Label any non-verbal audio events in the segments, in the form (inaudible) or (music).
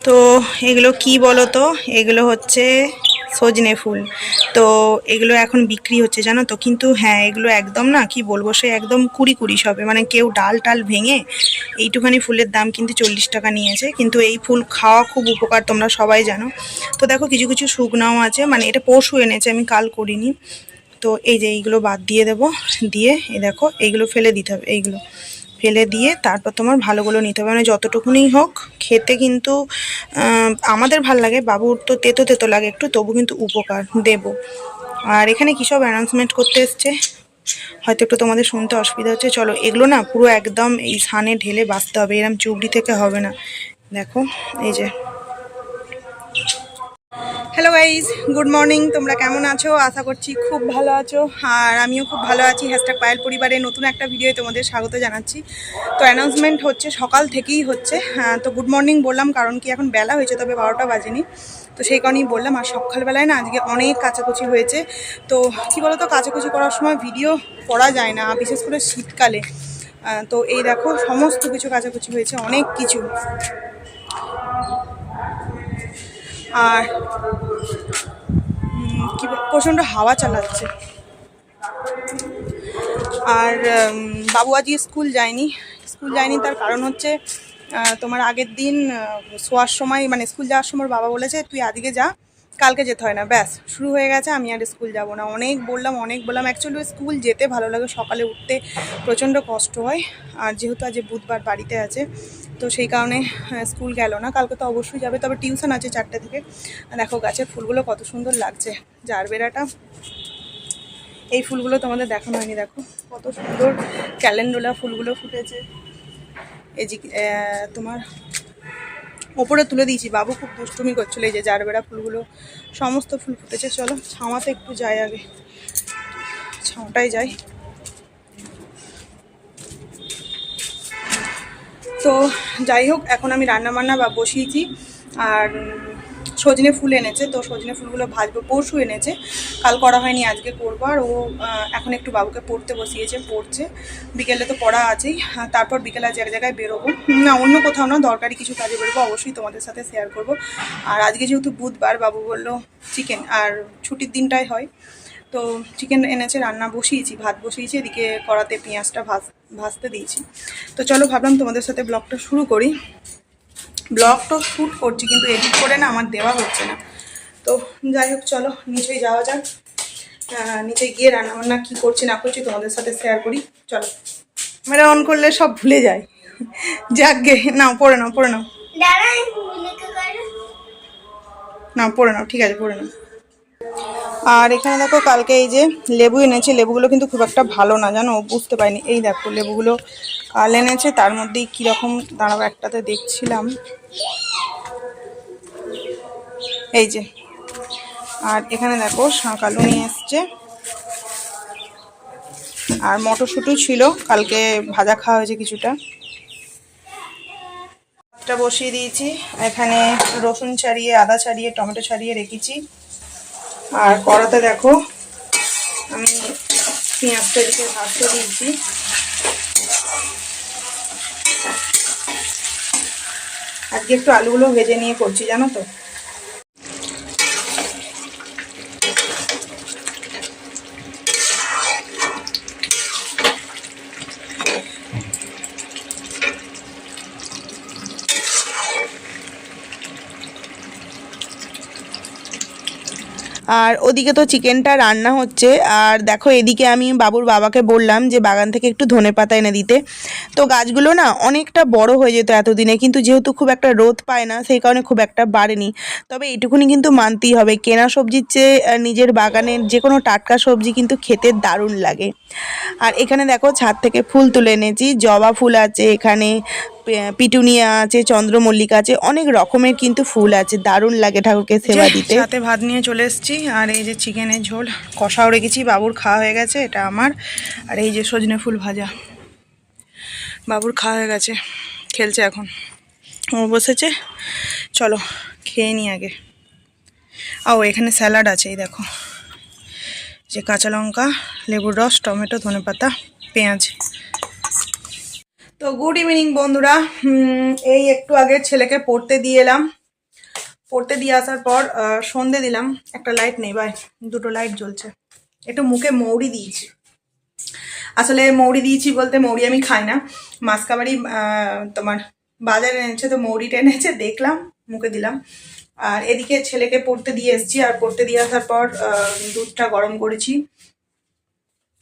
তো এগুলো কি বলো তো এগুলো হচ্ছে সজনে ফুল। তো এগুলো এখন বিক্রি হচ্ছে, জানো তো? কিন্তু হ্যাঁ এগুলো একদম না, কি বলব, সে একদম কুড়ি কুড়ি সবে। মানে কেউ ডাল টাল ভেঙে এইটুখানি ফুলের দাম কিন্তু চল্লিশ টাকা নিয়েছে। কিন্তু এই ফুল খাওয়া খুব উপকার, তোমরা সবাই জানো। তো দেখো, কিছু কিছু শুকনাও আছে। মানে এটা পশু এনেছে, আমি কাল করিনি। তো এই যে এইগুলো বাদ দিয়ে দেবো। দিয়ে এই দেখো, এইগুলো ফেলে দিতে হবে, এইগুলো। ফেলে দিয়ে তারপর তোমার ভালোগুলো নিতে হবে। মানে যতটুকুনি হোক, খেতে কিন্তু আমাদের ভালো লাগে, বাবুর তো তেতো তেতো লাগে একটু, তবু কিন্তু উপকার, দেব। আর এখানে কী সব অ্যানাউন্সমেন্ট করতে এসছে? হয়তো একটু তোমাদের শুনতে অসুবিধা হচ্ছে। চলো, এগুলো না পুরো একদম এই সানে ঢেলে বাঁচতে হবে, এরম চুবড়ি থেকে হবে না। দেখো, এই যে হ্যালো গাইজ গুড মর্নিং তোমরা কেমন আছো? আশা করছি খুব ভালো আছো। আর আমিও খুব ভালো আছি। হ্যাশট্যাগ পায়েল পরিবারে নতুন একটা ভিডিও তোমাদের স্বাগত জানাচ্ছি। তো অ্যানাউন্সমেন্ট হচ্ছে সকাল থেকেই হচ্ছে। হ্যাঁ, তো গুড মর্নিং বললাম কারণ কি এখন বেলা হয়েছে তবে বারোটা বাজেনি। তো সেই কারণেই বললাম আর সকালবেলায় না আজকে অনেক কাচাকুচি হয়েছে। তো কি বলতো কাচাকুচি করার সময় ভিডিও করা যায় না বিশেষ করে শীতকালে। তো এই দেখো সমস্ত কিছু কাচাকুচি হয়েছে অনেক কিছু। আর কি প্রচণ্ড হাওয়া চালাচ্ছে। আর বাবু আজকে স্কুল যায়নি। স্কুল যায়নি তার কারণ হচ্ছে তোমার আগের দিন শোয়ার সময় মানে স্কুল যাওয়ার সময় বাবা বলেছে, তুই আজকে যা। কালকে যেতে হয় না, ব্যাস, শুরু হয়ে গেছে, আমি আর স্কুল যাব না। অনেক বললাম অনেক বললাম। অ্যাকচুয়ালি স্কুল যেতে ভালো লাগে, সকালে উঠতে প্রচণ্ড কষ্ট হয়। আর যেহেতু আজ বুধবার বাড়িতে আছে, তো সেই কারণে স্কুল গেল না। কালকে তো অবশ্যই যাবে, তবে টিউশন আছে চারটে থেকে। দেখো, গাছের ফুলগুলো কত সুন্দর লাগছে, জারবেরাটা। এই ফুলগুলো তোমাদের দেখানো হয়নি, দেখো। কত সুন্দর ক্যালেন্ডোলা ফুলগুলো ফুটেছে। এই তোমার ওপরে তুলে দিয়েছি। বাবু খুব দুষ্টুমি করছিল এই যে জারবেরা ফুলগুলো, সমস্ত ফুল ফুটেছে। চলো, ছাওয়াতে একটু যাই আগে। ছাওয়াটাই যাই। তো যাই হোক, এখন আমি রান্না বান্না বা বসিয়েছি। আর সজনে ফুল এনেছে, তো সজনে ফুলগুলো ভাজবো। পরশু এনেছে, কাল করা হয়নি, আজকে করব। আর ও এখন একটু বাবুকে পড়তে বসিয়েছে, পড়ছে। বিকেলে তো পড়া আছেই তারপর বিকেলে আজ এক জায়গায় বেরোবো। না, অন্য কোথাও না, দরকারি কিছু কাজে বেরোবো, অবশ্যই তোমাদের সাথে শেয়ার করব। আর আজকে যেহেতু বুধবার, বাবু বলল চিকেন আর ছুটির দিনটাই হয়। তো চিকেন এনেছে, রান্না বসিয়েছি, ভাত বসিয়েছি, এদিকে কড়াতে পেঁয়াজটা ভাজ, ভাজতে দিয়েছি। তো চলো ভাবলাম তোমাদের সাথে ব্লগটা শুরু করি। ব্লগটা শ্যুট করছি কিন্তু এডিট করে না আমার দেওয়া হচ্ছে না। তো যাই হোক চলো নিচেই যাওয়া যাক। নিচে গিয়ে রান্নাবান্না কী করছি না করছি তোমাদের সাথে শেয়ার করি। চলো। ক্যামেরা অন করলে সব ভুলে যায়। যাক গে নাও পড়ে নাও। পড়ে নাও না পড়ে নাও ঠিক আছে পড়ে নাও। আর এখানে দেখো কালকে এই যে লেবু এনেছে, লেবুগুলো কিন্তু খুব একটা ভালো না, জানো? বুঝতে পারিনি। এই দেখো লেবুগুলো কাল এনেছে, তার মধ্যেই কীরকম দাঁড়াবো একটাতে দেখছিলাম। এই যে। আর এখানে দেখো শাঁক আলু নিয়ে এসছে। আর মটরশুঁটিও ছিল, কালকে ভাজা খাওয়া হয়েছে কিছুটা। বসিয়ে দিয়েছি। এখানে রসুন ছাড়িয়ে, আদা ছাড়িয়ে, টমেটো ছাড়িয়ে রেখেছি। আর কড়াতে দেখো, আমি পেঁয়াজটা এদিকে ভাজতে দিয়েছি আজকে একটু আলুগুলো ভেজে নিয়ে করছি, জানো তো? আর ওদিকে তো চিকেনটা রান্না হচ্ছে। আর দেখো এদিকে আমি বাবুর বাবাকে বললাম যে বাগান থেকে একটু ধনে পাতা এনে দিতে। তো গাছগুলো না অনেকটা বড় হয়ে যেত এতদিনে কিন্তু যেহেতু খুব একটা রোদ পায় না সেই কারণে খুব একটা বাড়েনি। তবে এটুকুনি কিন্তু মানতেই হবে কেনা সবজির চেয়ে নিজের বাগানের যে কোনো টাটকা সবজি কিন্তু খেতে দারুণ লাগে। আর এখানে দেখো ছাদ থেকে ফুল তুলে এনেছি জবা ফুল আছে এখানে পিটুনিয়া আছে চন্দ্রমল্লিকা আছে অনেক রকমের কিন্তু ফুল আছে দারুণ লাগে ঠাকুরকে সেবা দিতে। সাথে ভাত নিয়ে চলে এসেছি আর এই যে চিকেনের ঝোল কষাও রেখেছি বাবুর খাওয়া হয়ে গেছে এটা আমার আর এই যে সজনে ফুল ভাজা। বাবুর খাওয়া হয়ে গেছে, খেলছে এখন। ও বসেছে, চলো খেয়ে নি আগে। ও এখানে স্যালাড আছে, এই দেখো। যে কাঁচা লঙ্কা, লেবুর রস, টমেটো, ধনেপাতা, পেঁয়াজ। তো গুড ইভিনিং বন্ধুরা। এই একটু আগে ছেলেকে পড়তে দিয়ে এলাম। পড়তে দিয়ে আসার পর সন্ধে দিলাম। একটা লাইট নেই ভাই দুটো লাইট জ্বলছে। একটু মুখে মৌরি দিয়েছি। আসলে মৌরি দিয়েছি বলতে মৌরি আমি খাই না। মাসকাবাড়ি তোমার বাজারে এনেছে তো মৌরিটা এনেছে, দেখলাম, মুখে দিলাম। আর এদিকে ছেলেকে পড়তে দিয়ে এসেছি, আর পড়তে দিয়ে আসার পর দুধটা গরম করেছি।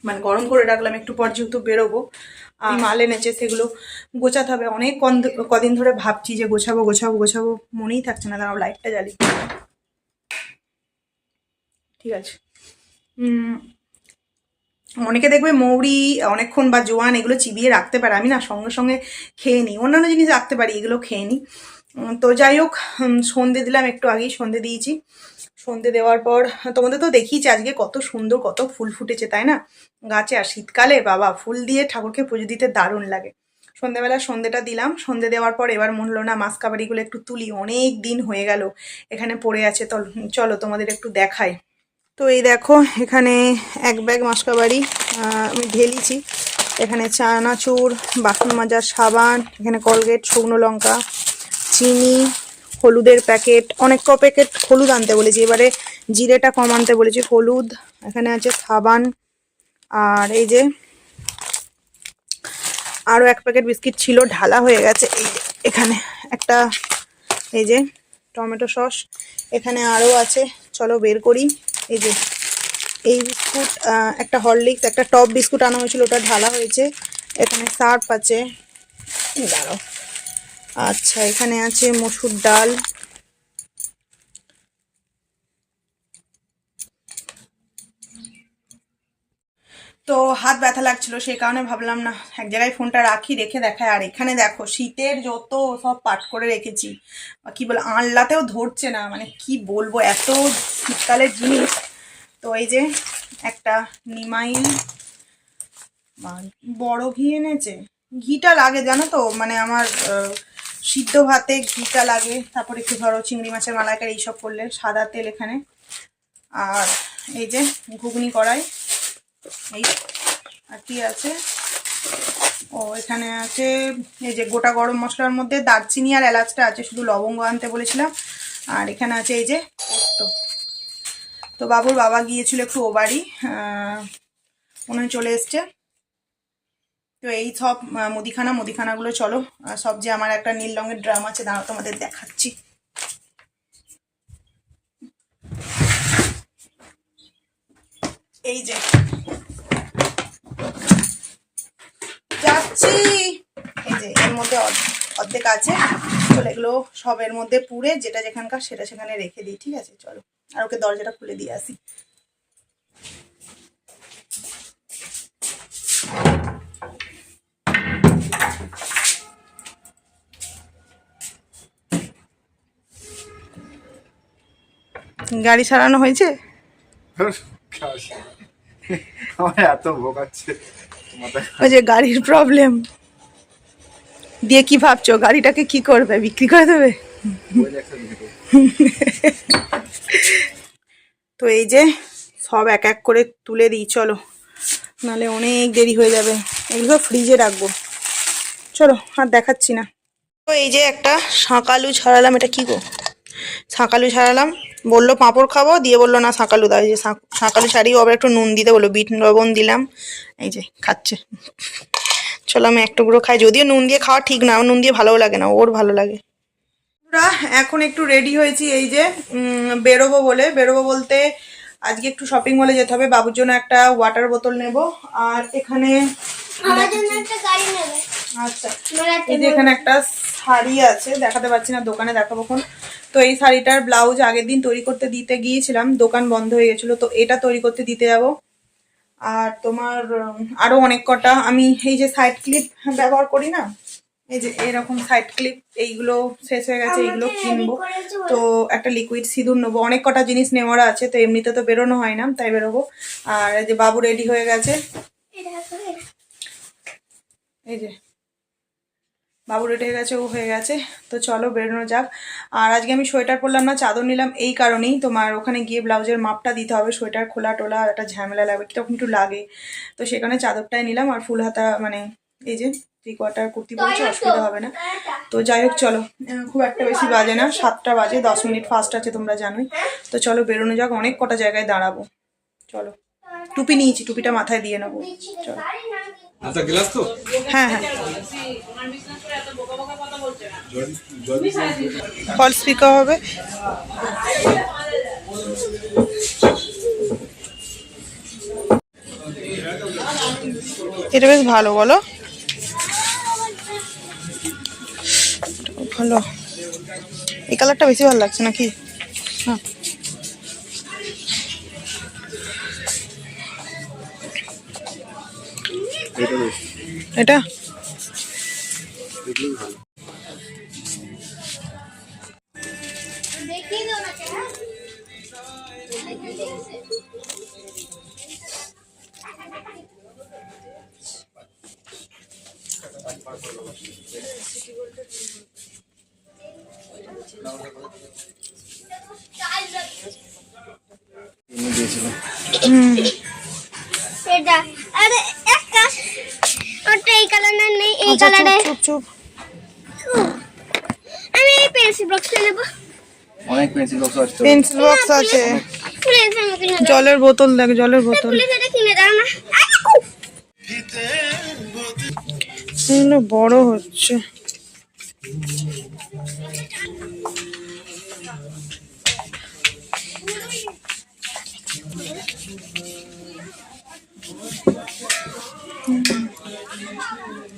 মানে গরম করে রাখলাম, একটু পর যেহেতু বেরোবো। আর মাল এনেছে, সেগুলো গোছাতে হবে। অনেক কদিন ধরে ভাবছি যে গোছাবো গোছাবো গোছাবো, মনেই থাকছে না। দাঁড়াও লাইটটা জ্বালি। ঠিক আছে। অনেকে দেখবে মৌরি, অনেকক্ষণ বা জোয়ান এগুলো চিবিয়ে রাখতে পারে। আমি না সঙ্গে সঙ্গে খেয়ে নিই। অন্যান্য জিনিস রাখতে পারি, এগুলো খেয়ে নিই। তো যাই হোক সন্ধে দিলাম, একটু আগেই সন্ধে দিয়েছি। সন্ধে দেওয়ার পর, তোমাদের তো দেখিয়েছি আজকে কত সুন্দর, কত ফুল ফুটেছে, তাই না? গাছে, আর শীতকালে বাবা, ফুল দিয়ে ঠাকুরকে পুজো দিতে দারুণ লাগে। সন্ধেবেলা সন্ধেটা দিলাম, সন্ধে দেওয়ার পর এবার মনে হলো, না, মাছ কাবাড়িগুলো একটু তুলি। অনেক দিন হয়ে গেল, এখানে পড়ে আছে। তো, চলো তোমাদের একটু দেখাই। তো এই দেখো, এখানে এক ব্যাগ মাসকাবাড়ি আমি ঢেলিছি। এখানে চানাচুর, বাসন মাজার সাবান, এখানে কলগেট, শুকনো লঙ্কা, চিনি, হলুদের প্যাকেট, অনেক ক প্যাকেট হলুদ আনতে বলেছি। এবারে জিরেটা কম আনতে বলেছি, হলুদ। এখানে আছে সাবান, আর এই যে আরও এক প্যাকেট বিস্কিট ছিল, ঢালা হয়ে গেছে। এই এখানে একটা, এই যে টমেটো সস। এখানে আরও আছে, চলো বের করি। এই যে, এই বিস্কুট একটা হরলিক্স, একটা টপ বিস্কুট আনা হয়েছিল, ওটা ঢালা হয়েছে। এখানে সার্ফ আছে। আচ্ছা এখানে আছে মসুর ডাল। তো হাত ব্যথা লাগছিল, সেই কারণে ভাবলাম, না, এক জায়গায় ফোনটা রাখি, রেখে দেখায়। আর এখানে দেখো, শীতের যত সব পাট করে রেখেছি, কি বলে, আনলাতেও ধরছে না মানে কি বলব, এত শীতকালের জিনিস। তো এই যে একটা নিমাইল বড় ঘি এনেছে। ঘিটা লাগে, জানো তো মানে আমার সিদ্ধ ভাতে ঘিটা লাগে, তারপরে একটু ধরো চিংড়ি মাছের মালাইকারি, এইসব করলে সাদা তেল এখানে। আর এই যে ঘুগনি কড়াই এই আর কি আছে? ও, এখানে আছে এই যে গোটা গরম মশলার মধ্যে দারচিনি আর এলাচটা আছে, শুধু লবঙ্গ আনতে বলেছিলাম। আর এখানে আছে এই যে পোস্ত। তো বাবুর বাবা গিয়েছিল একটু ও বাড়ি মনে চলে এসছে। তো এই সব মুদিখানা, মুদিখানাগুলো চলো। সব যে আমার একটা নীল রঙের ড্রাম আছে, দাঁড়াও তোমাদের দেখাচ্ছি। এই যে। যাচ্ছি। এই যে, এর মধ্যে অর্ধ- অর্ধেক আছে। চলো এগুলো সব এর মধ্যে পুড়ে যেটা যেখানকার সেটা সেখানে রেখে দিই, ঠিক আছে? চলো। আর ওকে দরজাটা খুলে দিয়ে আসি। গাড়ি সারানো হয়েছে? (laughs) আমার এত ভোগাচ্ছে ওই যে গাড়ির প্রবলেম দিয়ে কি ভাবছ? গাড়িটাকে কি করবে? বিক্রি করে দেবে? তো এই যে সব এক এক করে তুলে দিই চলো। নালে অনেক দেরি হয়ে যাবে। এগুলো ফ্রিজে রাখব। চলো আর দেখাচ্ছি না। তো এই যে একটা শাঁকালু ছাড়ালাম এটা কি গো? শাঁকালু ছাড়ালাম বলল পাঁপড় খাব? দিয়ে বলল না শাঁকালু দাও। যে শাঁকালু ছাড়িয়ে আবার একটু নুন দিতে বলল বিট লবণ দিলাম। এই যে খাচ্ছে। চলো আমি এক টুকরো খাই। যদিও নুন দিয়ে খাওয়া ঠিক না নুন দিয়ে ভালোও লাগে না ওর ভালো লাগে। এখন একটু রেডি হয়েছি এই যে বেরোবো বলে। বেরোবো বলতে আজকে একটু শপিং মলে যেতে হবে। বাবুর জন্য একটা ওয়াটার বোতল নেব। আর এখানে আচ্ছা এই যে এখানে একটা শাড়ি আছে দেখাতে পাচ্ছি না দোকানে দেখাবো কোন তো এই শাড়িটার ব্লাউজ আগের দিন তৈরি করতে দিতে গিয়েছিলাম দোকান বন্ধ হয়ে গেছিল তো এটা তৈরি করতে দিতে যাব। আর তোমার আরও অনেক কটা আমি এই যে সাইড ক্লিপ ব্যবহার করি না এই যে এরকম সাইড ক্লিপ এইগুলো শেষ হয়ে গেছে এইগুলো কিনবো। তো একটা লিকুইড সিঁদুর নেব অনেক কটা জিনিস নেওয়ার আছে তো এমনিতে তো বেরোনো হয় না তাই বেরোবো। আর এই যে বাবু রেডি হয়ে গেছে। এই যে বাবু রেডি হয়ে গেছে ও হয়ে গেছে। তো চলো বেরোনো যাক। আর আজকে আমি সোয়েটার পরলাম না চাদর নিলাম এই কারণেই। তোমার ওখানে গিয়ে ব্লাউজের মাপটা দিতে হবে সোয়েটার খোলা টোলা একটা ঝামেলা লাগবে কীরকম একটু লাগে। তো সেখানে চাদরটাই নিলাম আর ফুল হাতা মানে এই যে থ্রি কোয়ার্টার কুর্তি পরেছি অসুবিধা হবে না। তো যাই হোক চলো। খুব একটা বেশি বাজে না সাতটা বাজে দশ মিনিট ফাস্ট আছে তোমরা জানোই। তো চলো বেরোনো যাক অনেক কটা জায়গায় দাঁড়াবো। চলো। টুপি নিয়েছি টুপিটা মাথায় দিয়ে নেব। চলো। আচ্ছা হ্যাঁ হ্যাঁ। ফল স্পিকার হবে। এটা বেশ ভালো বলো। ভালো। এই কালারটা বেশি ভালো লাগছে নাকি? হ্যাঁ এটা? এটা আরে একটা ওটা এই কালারটা নেই এই আচ্ছা, কালারে চুপ চুপ চুপ। আমি এই পেন্সিল বক্সটা নেব। অনেক পেন্সিল বক্স আছে পেন্সিল বক্স আছে প্লিজ আমাকে কিনে দাও জলের বোতল দেখ জলের বোতল। প্লিজ এটা কিনে দাও না। এগুলো বড় হচ্ছে।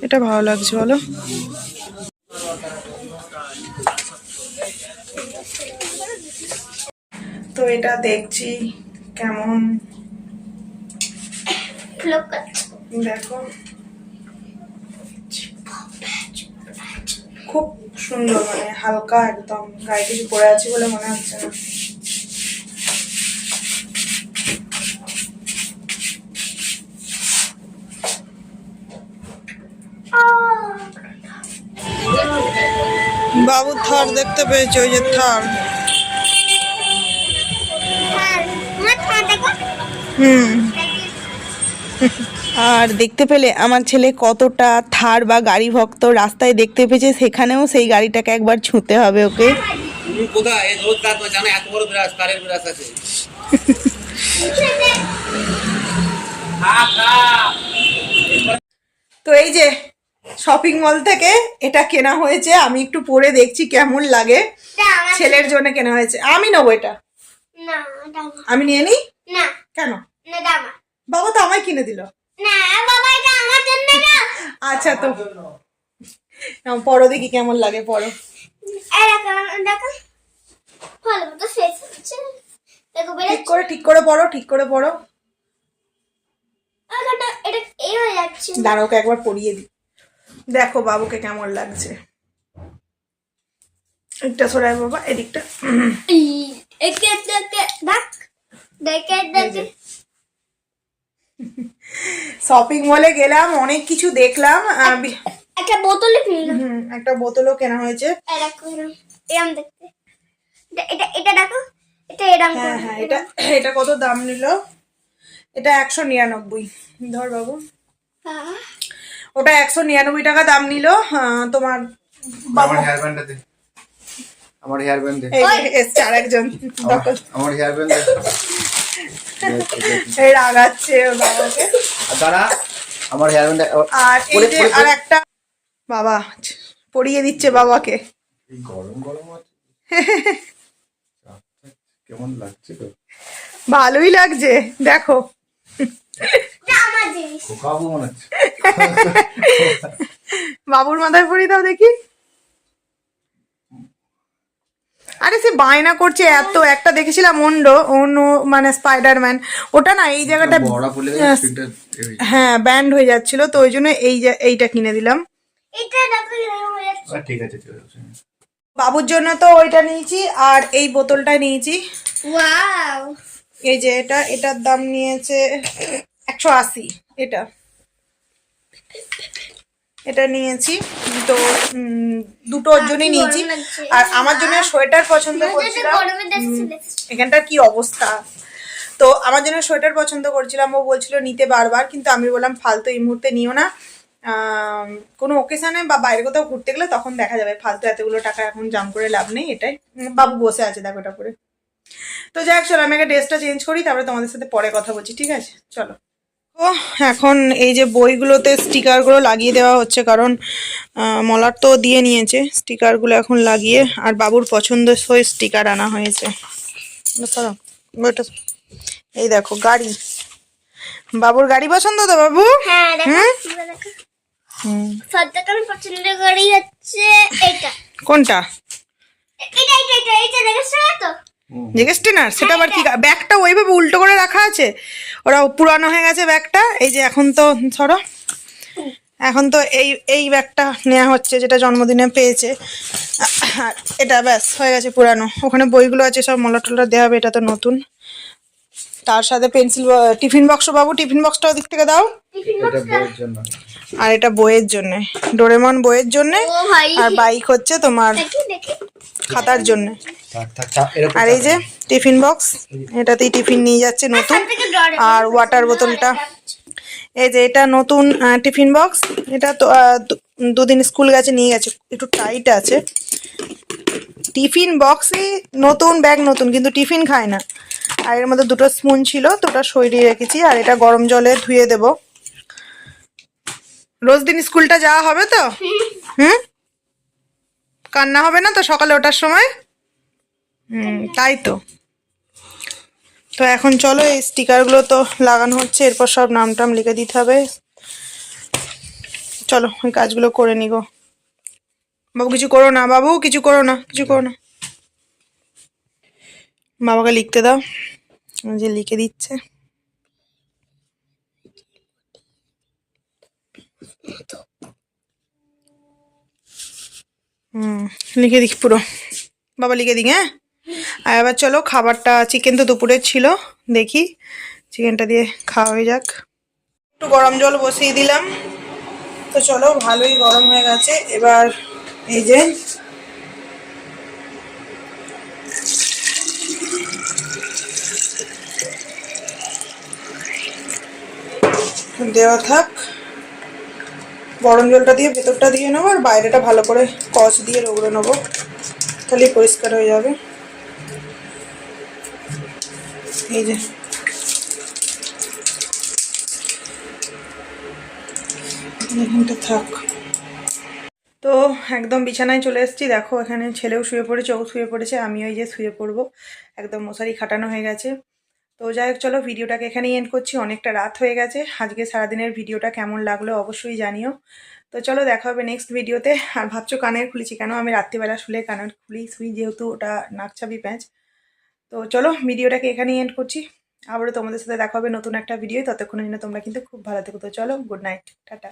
এটা ভালো লাগছে বলো। তো এটা দেখছি। কেমন? দেখো। খুব সুন্দর মানে হালকা একদম। গায়ে কিছু পরে আছে বলে মনে হচ্ছে না। বাবু থার দেখতে পেয়েছে ওই যে থার। হুম। আর দেখতে পেলে আমার ছেলে কতটা থার বা গাড়ি ভক্ত রাস্তায় দেখতে পেয়েছে সেখানেও সেই গাড়িটাকে একবার ছুঁতে হবে ওকে। তো এই যে শপিং মল থেকে এটা কেনা হয়েছে আমি একটু পরে দেখছি কেমন লাগে। ছেলের জন্য কেনা হয়েছে আমি নেব এটা। না আমি নিয়ে নিই না। কেন? না বাবা তো আমায় কিনে দিল। না বাবা এটা আমার জন্য না। আচ্ছা তো। পরো দেখি কেমন লাগে পরো ঠিক করে ঠিক করে পড়ো ঠিক করে পড়ো। দাঁড়াওকে একবার পরিয়ে দিই দেখো বাবুকে কেমন লাগছে। একটা সরাই বাবা এদিকটা। শপিং মলে গেলাম অনেক কিছু দেখলাম আর একটা বোতলে একটা বোতলও কেনা হয়েছে। এরকম দেখতে। এটা- এটা দেখো হ্যাঁ হ্যাঁ এটা এটা কত দাম নিল? এটা একশো নিরানব্বই। ধর বাবু। ওটা একশো নিরানব্বই টাকা দাম নিল তোমার আমার হেয়ার ব্যান্ডটা দে। আমার হেয়ার ব্যান্ড আর একজন আমার হেয়ার ব্যান্ড রাগাচ্ছে ওর বাবাকে। আর দাঁড়া আমার হেয়ার ব্যান্ড আর এই যে আর একটা বাবা পরিয়ে দিচ্ছে বাবাকে। গরম গরম কেমন লাগছে তো? ভালোই লাগছে দেখো। মনে বাবুর মাথায় পরিয়ে দাও দেখি। আরে সে বায়না করছে এত একটা দেখেছিলাম অন্য অন্য মানে স্পাইডারম্যান। ওটা না এই জায়গাটা হয়ে ব্যান্ড হয়ে যাচ্ছিল তো ওই জন্য এই যে- এইটা কিনে দিলাম। এটা দেখো এরম হয়ে যাচ্ছে। আহ, ঠিক আছে বাবুর জন্য তো ওইটা নিয়েছি আর এই বোতলটা নিয়েছি। ওয়াও। এই যে এটা এটার দাম নিয়েছে একশো আশি এটা। এটা নিয়েছি। তো দুটোর জন্যই নিয়েছি। আর আমার জন্য সোয়েটার পছন্দ করছিলাম। এখানটার কি অবস্থা? তো আমার জন্য সোয়েটার পছন্দ করছিলাম। ও বলছিল নিতে বারবার। কিন্তু আমি বললাম ফালতু এই মুহূর্তে নিও না। কোনো ওকেশানে বা বাইরে কোথাও ঘুরতে গেলে তখন দেখা যাবে ফালতু এতগুলো টাকা এখন জাম করে লাভ নেই এটাই। বাবু বসে আছে দেখো ওটা করে তো যাই হোক চলো আমি একটা ড্রেসটা চেঞ্জ করি তারপরে তোমাদের সাথে পরে কথা বলছি ঠিক আছে? চলো। এখন এই যে বইগুলোতে স্টিকারগুলো লাগিয়ে দেওয়া হচ্ছে কারণ মলার তো দিয়ে নিয়েছে স্টিকারগুলো এখন লাগিয়ে আর বাবুর পছন্দ পছন্দসই স্টিকার আনা হয়েছে। এই দেখো গাড়ি। বাবুর গাড়ি পছন্দ তো বাবু? হ্যাঁ কোনটা? তো জেগেস্টিনার সেটা আবার কি ব্যাগটা ওইভাবে উল্টো করে রাখা আছে? ওরা পুরানো হয়ে গেছে ব্যাগটা। এই যে এখন তো সরো এখন তো এই এই ব্যাগটা নেওয়া হচ্ছে যেটা জন্মদিনে পেয়েছে। আর এটা ব্যাস হয়ে গেছে পুরানো। ওখানে বইগুলো আছে সব মলা টলা দেওয়া হবে এটা তো নতুন। তার সাথে পেন্সিল টিফিন বক্স বাবু টিফিন বক্সটা ওদিক থেকে দাও। আর এটা বইয়ের জন্যে। ডোরেমন বইয়ের জন্যে। আর বাইক হচ্ছে তোমার খাতার জন্যে। আর এই যে টিফিন বক্স এটাতেই টিফিন নিয়ে যাচ্ছে নতুন। ডরে আর ওয়াটার বোতলটা। এই যে এটা নতুন টিফিন বক্স এটা তো দুদিন স্কুল গেছে নিয়ে গেছে একটু টাইট আছে। টিফিন বক্সে নতুন ব্যাগ নতুন কিন্তু টিফিন খায় না। আর এর মধ্যে দুটো স্পুন ছিল ওটা সরিয়ে রেখেছি আর এটা গরম জলে ধুয়ে দেব। রোজ দিন স্কুলটা যাওয়া হবে তো? (laughs) হুম? কান্না হবে না তো সকালে ওঠার সময়? হুম, তাই তো। তো এখন চলো, এই স্টিকারগুলো তো লাগানো হচ্ছে, এরপর সব নাম টাম লিখে দিতে হবে। চলো, ওই কাজগুলো করে নিগো বাবু, কিছু করো না, বাবু, কিছু করো না, কিছু করো না। বাবাকে লিখতে দাও যে লিখে দিচ্ছে। হুম, লিখে দিক পুরো। বাবা, লিখে দিক হ্যাঁ? আর এবার চলো, খাবারটা চিকেন তো দুপুরে ছিল, দেখি চিকেনটা দিয়ে খাওয়া হয়ে যাক। একটু গরম জল বসিয়ে দিলাম। তো চলো, ভালোই গরম হয়ে গেছে। এবার এই যে দেওয়া থাক। গরম জলটা দিয়ে ভেতরটা দিয়ে নেব, আর বাইরেটা ভালো করে কচ দিয়ে রগড়ে নেব। তাহলেই পরিষ্কার হয়ে যাবে। যে। তো একদম বিছানায় চলে এসেছি। দেখো, এখানে ছেলেও শুয়ে পড়েছে, ও শুয়ে পড়েছে আমি ওই যে শুয়ে পড়ব। একদম মশারি খাটানো হয়ে গেছে। তো যাই হোক, চলো ভিডিওটাকে এখানেই এন্ড করছি। অনেকটা রাত হয়ে গেছে। আজকে সারাদিনের ভিডিওটা কেমন লাগল অবশ্যই জানিও। তো চলো, দেখা হবে নেক্সট ভিডিওতে আর ভাবছ কানের খুলেছি? কেন? আমি রাত্রিবেলা শুলে কানের খুলি, শুই, যেহেতু ওটা নাকচাবি প্যাঁচ। তো চলো ভিডিওটাকে এখানেই এন্ড করছি। আবারও তোমাদের সাথে দেখা হবে নতুন একটা ভিডিও ততক্ষণের জন্য তোমরা কিন্তু খুব ভালো থেকো। তো চলো গুড নাইট টাটা।